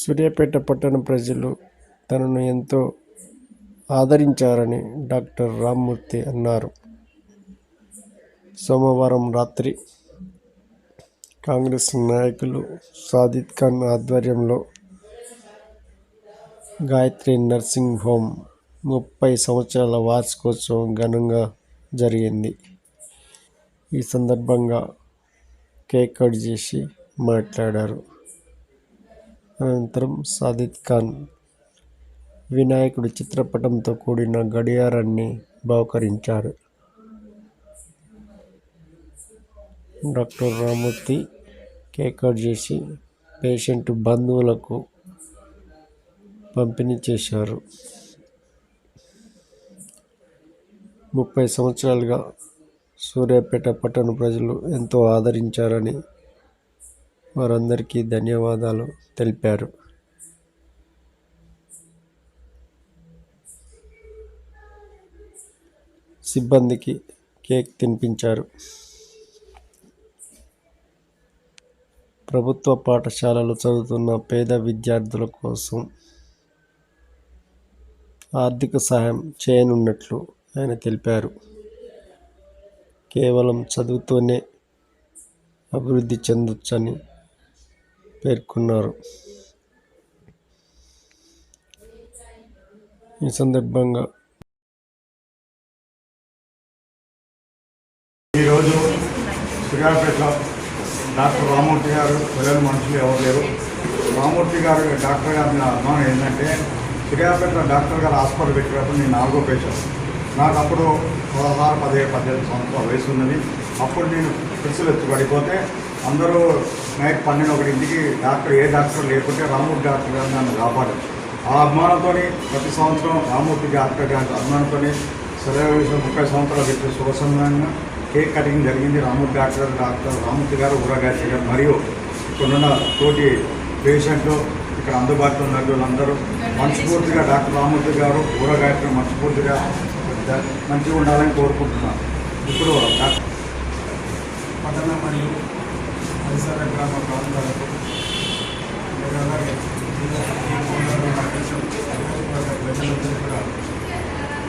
సూర్యాపేట పట్టణ ప్రజలు తనను ఎంతో ఆదరించారని డాక్టర్ రామ్మూర్తి అన్నారు. సోమవారం రాత్రి కాంగ్రెస్ నాయకులు సాదిద్ ఖాన్ ఆధ్వర్యంలో గాయత్రి నర్సింగ్ హోమ్ ముప్పై సంవత్సరాల వార్షికోత్సవం ఘనంగా జరిగింది. ఈ సందర్భంగా కేక్ కట్ చేసి మాట్లాడారు. అనంతరం సాదిక్ ఖాన్ వినాయకుడు చిత్రపటంతో కూడిన గడియారాన్ని బహుకరించారు. డాక్టర్ రామూర్తి కేక్ కట్ చేసి పేషెంట్ బంధువులకు పంపిణీ చేశారు. ముప్పై సంవత్సరాలుగా సూర్యాపేట పట్టణ ప్రజలు ఎంతో ఆదరించారని వారందరికీ ధన్యవాదాలు తెలిపారు. సిబ్బందికి కేక్ తినిపించారు. ప్రభుత్వ పాఠశాలలో చదువుతున్న పేద విద్యార్థుల కోసం ఆర్థిక సహాయం చేయనున్నట్లు ఆయన తెలిపారు. కేవలం చదువుతోనే అభివృద్ధి చెందొచ్చని పేర్కొన్నారు. ఈ సందర్భంగా ఈరోజు సూర్యాపేటలో డాక్టర్ రామూర్తి గారు ప్రజలు మనుషులు ఎవరు లేరు. రామూర్తి గారు డాక్టర్ గారి అనుమానం ఏంటంటే సూర్యాపేటలో డాక్టర్ గారు హాస్పిటల్ పెట్టినప్పుడు నేను నాలుగో పేషెంట్. నాకు అప్పుడు పదహారు పదిహేను పద్దెనిమిది సంవత్సరాల వయసు ఉన్నది. అప్పుడు నేను పిలుసులు ఎత్తు పడిపోతే అందరూ నైట్ పన్నెండు ఒకటింటికి డాక్టర్ ఏ డాక్టర్ లేకుంటే రామూర్తి డాక్టర్ గారు నన్ను కాపాడారు. ఆ అభిమానంతో ప్రతి సంవత్సరం రామూర్తి డాక్టర్ గారి అభిమానంతో సెలవు ముప్పై సంవత్సరాలు పెట్టి శుభసంగా కేక్ కటింగ్ జరిగింది రామూర్తి డాక్టర్ డాక్టర్ రామూర్తి గారు ఊరగాచి గారు మరియు ఇక్కడున్న తోటి పేషెంట్లు ఇక్కడ అందుబాటులో ఉన్న వాళ్ళందరూ. మనస్ఫూర్తిగా డాక్టర్ రామూర్తి గారు ఊరగాయత్రి మనస్ఫూర్తిగా మంచిగా ఉండాలని కోరుకుంటున్నాను. ఇప్పుడు డాక్టర్ పట్టణ మరియు పరిసర గ్రామ ప్రాంతాలకు అలాగే ఈ కోనలో నటించడం ప్రజలందరూ కూడా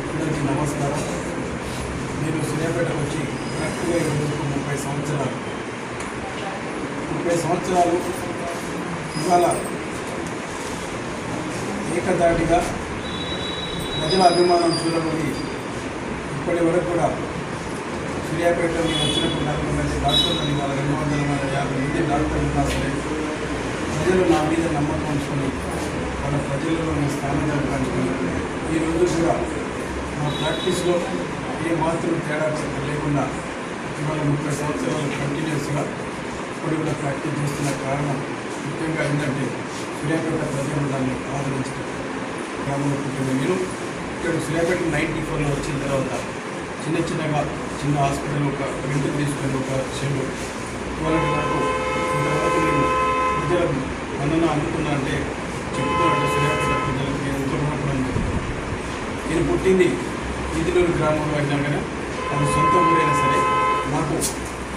అందరికీ నమస్కారం. నేను సూర్యాపేట వచ్చి కరెక్ట్గా ఈ ముప్పై సంవత్సరాలు. ముప్పై సంవత్సరాలు ఇవాళ ఏకదాటిగా ప్రజల అభిమానం చూడబడి ఇప్పటి వరకు కూడా సూర్యాపేట నేను వచ్చినప్పుడు నలభై మంది డాక్టర్లు వాళ్ళ రెండు వందల యాభై మంది డాక్టర్లు ఉన్నా సరే ప్రజలు నా మీద నమ్మకం ఉంచుకొని వాళ్ళ ప్రజల్లో నేను స్థానం కల్పించుకొని ఈ రోజు కూడా మా ప్రాక్టీస్లో ఏ మాత్రం తేడా లేకుండా ఇవాళ ముప్పై సంవత్సరాలు కంటిన్యూస్గా ఇప్పుడు కూడా ప్రాక్టీస్ చేస్తున్న కారణం ముఖ్యంగా ఏంటంటే సూర్యాపేట ప్రజలు దాన్ని ఆదరించడం. గ్రామంలో పుట్టిన మీరు ఇక్కడ సూర్యాపేట నైన్టీ ఫోర్లో వచ్చిన తర్వాత చిన్న చిన్నగా చిన్న హాస్పిటల్ ఒక రెంట్ తీసుకుని ఒక షెడ్ ఇవాళటి వరకు నేను ప్రజలకు మన్నన అందుకున్నా అంటే చెప్తున్నాడు సూర్యాపేట ప్రజలకు నేను ఎంతో రుణపడని నేను పుట్టింది ఈదిలూరు గ్రామంలో అయినా కానీ అది సొంత ఊరైనా సరే నాకు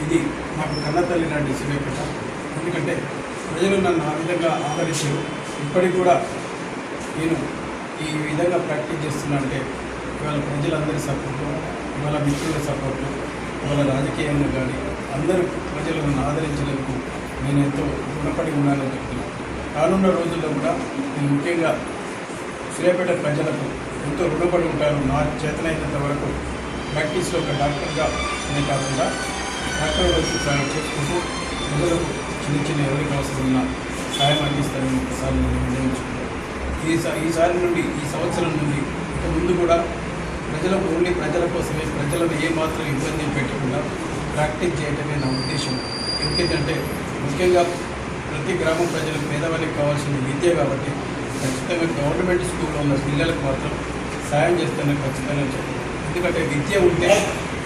ఇది నాకు కన్నతల్లి లాంటి సూర్యాపేట ఎందుకంటే ప్రజలు నన్ను ఆ విధంగా ఆదరించారు. ఇప్పటికి కూడా నేను ఈ విధంగా ప్రాక్టీస్ చేస్తున్నా అంటే ఇవాళ ప్రజలందరి సపోర్టు ఇవాళ మిత్రుల సపోర్టు వాళ్ళ రాజకీయంగా కానీ అందరూ ప్రజలు నన్ను ఆదరించినందుకు నేను ఎంతో రుణపడి ఉన్నానని చెప్తున్నాను రానున్న రోజుల్లో కూడా నేను ముఖ్యంగా సూర్యాపేట ప్రజలకు ఎంతో రుణపడి ఉంటాను. నా చేతనైనంత వరకు ప్రాక్టీస్లో ఒక డాక్టర్గా అనే కాకుండా డాక్టర్ వచ్చి సాయం చేసుకుంటూ ప్రజలకు చిన్న చిన్న ఎవరికి అవసరం ఉన్నా సాయం అందిస్తానని ఒకసారి నేను నిర్ణయించుకున్నాను. ఈ ఈసారి నుండి ఈ సంవత్సరం నుండి ఇక ముందు కూడా ప్రజలకు ఓన్లీ ప్రజల కోసమే ప్రజలను ఏమాత్రం ఇబ్బంది పెట్టకుండా ప్రాక్టీస్ చేయటమే నా ఉద్దేశం. ఎందుకంటే ముఖ్యంగా ప్రతి గ్రామం ప్రజలకు పేదవాళ్ళకి కావాల్సిన విద్య కాబట్టి ఖచ్చితంగా గవర్నమెంట్ స్కూల్లో ఉన్న పిల్లలకు మాత్రం సాయం చేస్తానని ఖచ్చితంగా చెప్పాలి. ఎందుకంటే విద్య ఉంటే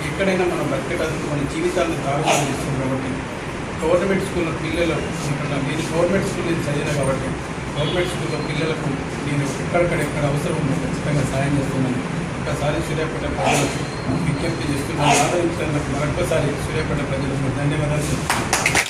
ఎక్కడైనా మనం బ్రతకడానికి మన జీవితాన్ని దారుణం చేస్తుంది కాబట్టి గవర్నమెంట్ స్కూల్లో పిల్లలు అనుకున్నా నేను గవర్నమెంట్ స్కూల్ నేను చదివిన కాబట్టి గవర్నమెంట్ స్కూల్లో పిల్లలకు నేను ఎక్కడెక్కడ ఎక్కడ అవసరం ఉందో ఖచ్చితంగా సాయం చేస్తున్నాను ఒక్కసారి సూర్యాపేట ప్రజలు విజ్ఞప్తి చేస్తున్నాను ఆదరించినందుకు మరొకసారి సూర్యాపేట ప్రజలకు ధన్యవాదాలు.